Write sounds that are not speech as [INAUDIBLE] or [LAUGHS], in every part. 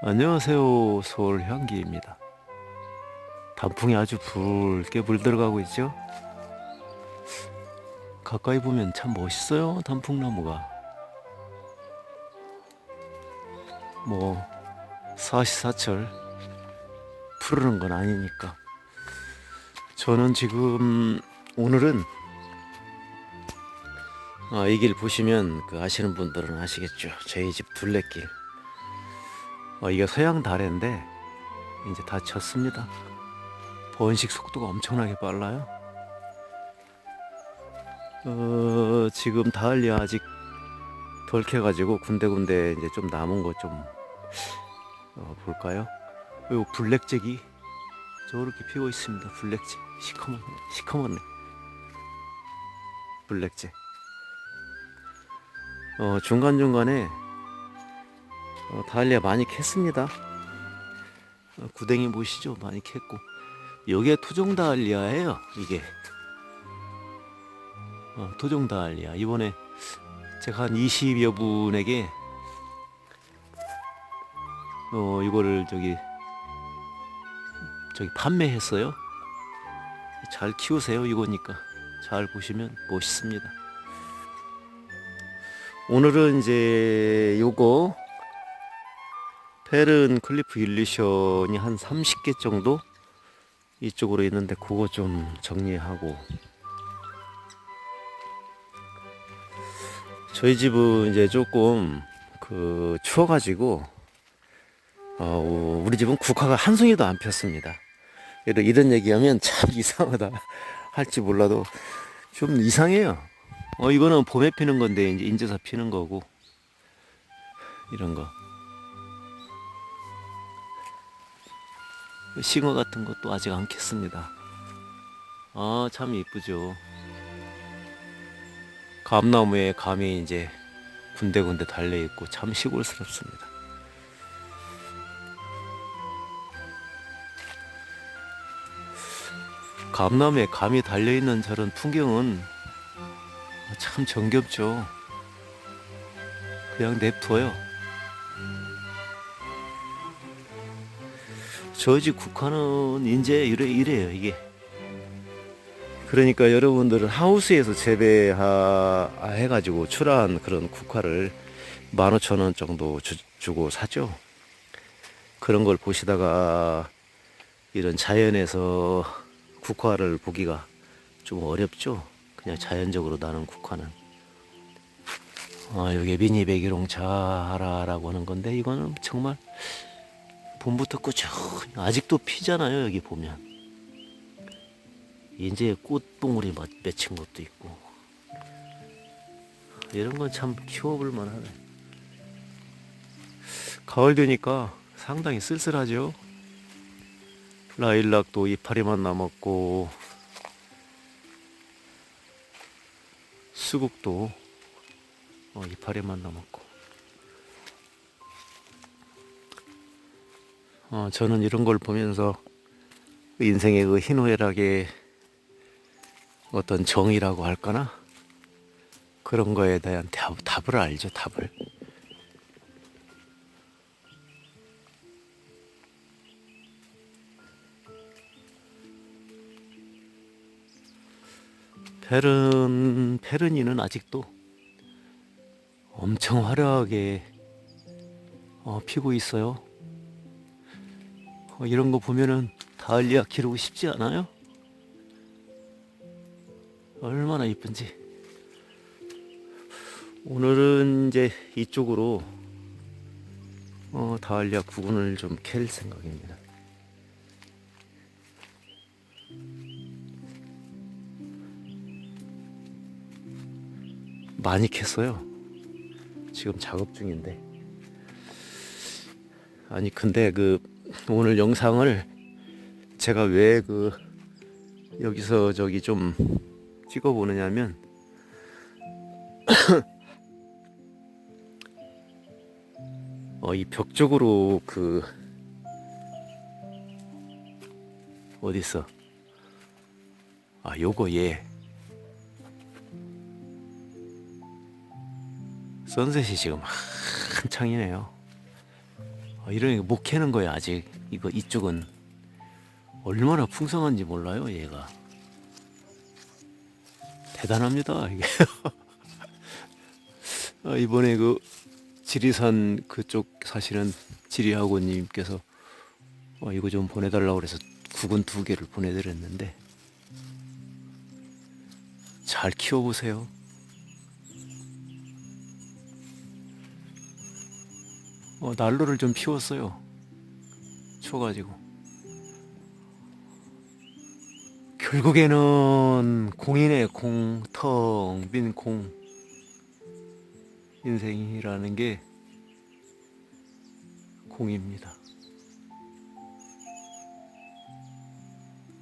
안녕하세요. 서울 향기입니다. 단풍이 아주 붉게 물들어가고 있죠? 가까이 보면 참 멋있어요. 단풍나무가. 뭐 사시사철 푸르는 건 아니니까. 저는 지금 오늘은 아, 이 길 보시면 그 아시는 분들은 아시겠죠. 저희 집 둘레길. 어, 이게 서양 다래인데 이제 다 쳤습니다. 번식 속도가 엄청나게 빨라요. 어, 지금 다을리 아직 덜 캐가지고 군데군데 이제 좀 남은 거 좀 어, 볼까요? 요 블랙잭이 저렇게 피고 있습니다. 블랙잭 시커먼 시커먼네. 블랙잭. 어, 중간 중간에 어, 다일리아 많이 캤습니다. 어, 구댕이 보시죠? 많이 캤고 여기에 토종 다일리아예요. 이게 어, 토종 다일리아 이번에 제가 한 20여 분에게 어 이거를 저기 저기 판매했어요. 잘 키우세요 이거니까 잘 보시면 멋있습니다. 오늘은 이제 요거 페른 클리프 일리션이 한 30개 정도 이쪽으로 있는데 그거 좀 정리하고 저희 집은 이제 조금 그 추워가지고 어, 우리 집은 국화가 한 송이도 안 폈습니다. 이런, 이런 얘기하면 참 이상하다 할지 몰라도 좀 이상해요. 어, 이거는 봄에 피는 건데 이제 인제서 피는 거고 이런 거. 싱어 같은 것도 아직 안 캤습니다. 아, 참 이쁘죠. 감나무에 감이 이제 군데군데 달려 있고 참 시골스럽습니다. 감나무에 감이 달려 있는 저런 풍경은 참 정겹죠. 그냥 냅둬요. 집 국화는 이제 이래, 이래요, 이게. 그러니까 여러분들은 하우스에서 재배해가지고 출하한 그런 국화를 15,000원 정도 주, 주고 사죠. 그런 걸 보시다가 이런 자연에서 국화를 보기가 좀 어렵죠. 그냥 자연적으로 나는 국화는. 아, 여기 미니배기롱 자라라고 하는 건데 이거는 정말 봄부터 꾸준히 아직도 피잖아요 여기 보면. 이제 꽃봉오리 맺- 맺힌 것도 있고. 이런 건 참 키워볼 만하네. 가을 되니까 상당히 쓸쓸하죠? 라일락도 이파리만 남았고 수국도 어, 이파리만 남았고 어, 저는 이런 걸 보면서 인생의 그 희노애락의 어떤 정의라고 할까나 그런 거에 대한 답, 답을 알죠 답을 페른 페르니는 아직도 엄청 화려하게 어, 피고 있어요. 어, 이런 거 보면은 다알리아 기르고 싶지 않아요? 얼마나 이쁜지. 오늘은 이제 이쪽으로 어, 다알리아 구근을 좀 캘 생각입니다. 많이 캤어요. 지금 작업 중인데. 아니 근데 그 오늘 영상을 제가 왜 그 여기서 저기 좀 찍어 보느냐면 [COUGHS] 어 이 벽 쪽으로 그 어디 있어? 아 요거 얘 선셋이 지금 한창이네요. 어, 이런 못 캐는 거야 아직. 이거 이쪽은. 얼마나 풍성한지 몰라요 얘가. 대단합니다 이게. [LAUGHS] 아, 이번에 그 지리산 그쪽 사실은 지리학원님께서 어, 이거 좀 보내달라고 그래서 국은 두 개를 보내드렸는데 잘 키워보세요. 어, 난로를 좀 피웠어요. 추워가지고. 결국에는 공인의 공, 텅 빈 공. 인생이라는 게 공입니다.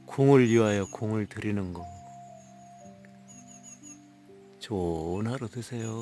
공을 위하여 공을 드리는 거. 좋은 하루 되세요.